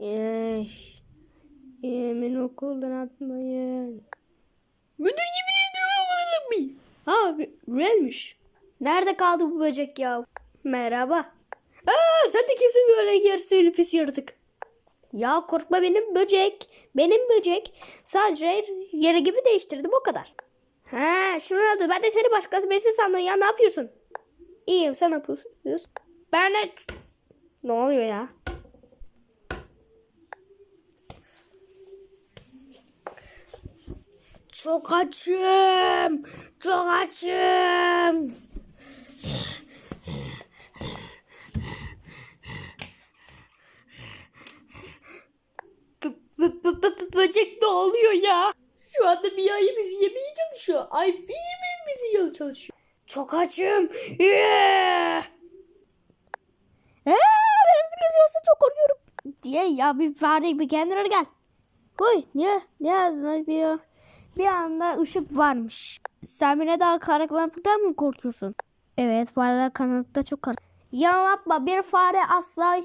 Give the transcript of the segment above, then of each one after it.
Eş. Yemin okuldan atmayın. Müdür ederim okuldan mı? Ha Rüel'miş. Nerede kaldı bu böcek ya? Merhaba. Aa sen de kimsin böyle yersin pis yaratık. Ya korkma benim böcek. Benim böcek. Sadece yeri gibi değiştirdim o kadar. Ha şimdi oldu. Ben de seni başkası birisi sandım ya. Ne yapıyorsun? İyiyim sen ne yapıyorsun? Ben de... Ne oluyor ya? Çok açım. Çok açım. Böcek ne oluyor ya? Şu anda Mia'yı bizi yemeye çalışıyor. Ay filmin bizi yemeye çalışıyor. Çok açım. Yeah. Eee birisi görüyorsa çok korkuyorum. Diye ya bir fare bir kendine gel. Huy niye? Ne yazdın bir bir anda ışık varmış. Sen bile daha karanlıktan mı korkuyorsun? Evet fareler karanlıkta çok karanlık. Yanıltma bir fare asla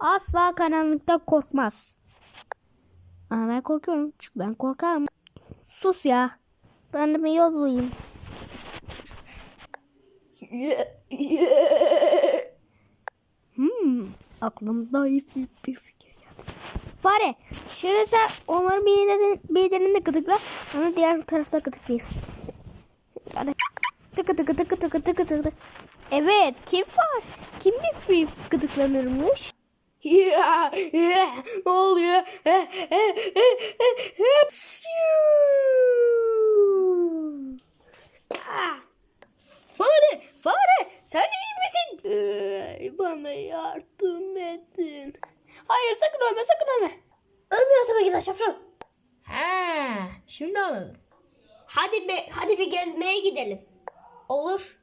asla karanlıkta korkmaz. Ama ben korkuyorum çünkü ben korkarım. Sus ya. Ben de bir yol bulayım. Hmm, aklımda iyi bir fikir geldi. Fare, şimdi sen onların bedenini, bedenini gıdıkla, ama diğer tarafta gıdıklayayım. Hadi. Tıkı tıkı tıkı tıkı tıkı tıkı. Evet, kim var? Kim bir fil gıdıklanırmış? Ne oluyor? Fare, fare, sen iyi misin? Ee, bana yardım edin. Hayır, sakın ölme, sakın ölme. Ölmüyor tabii ki de şapşal. Şimdi anladım. Hadi be, hadi bir gezmeye gidelim. Olur.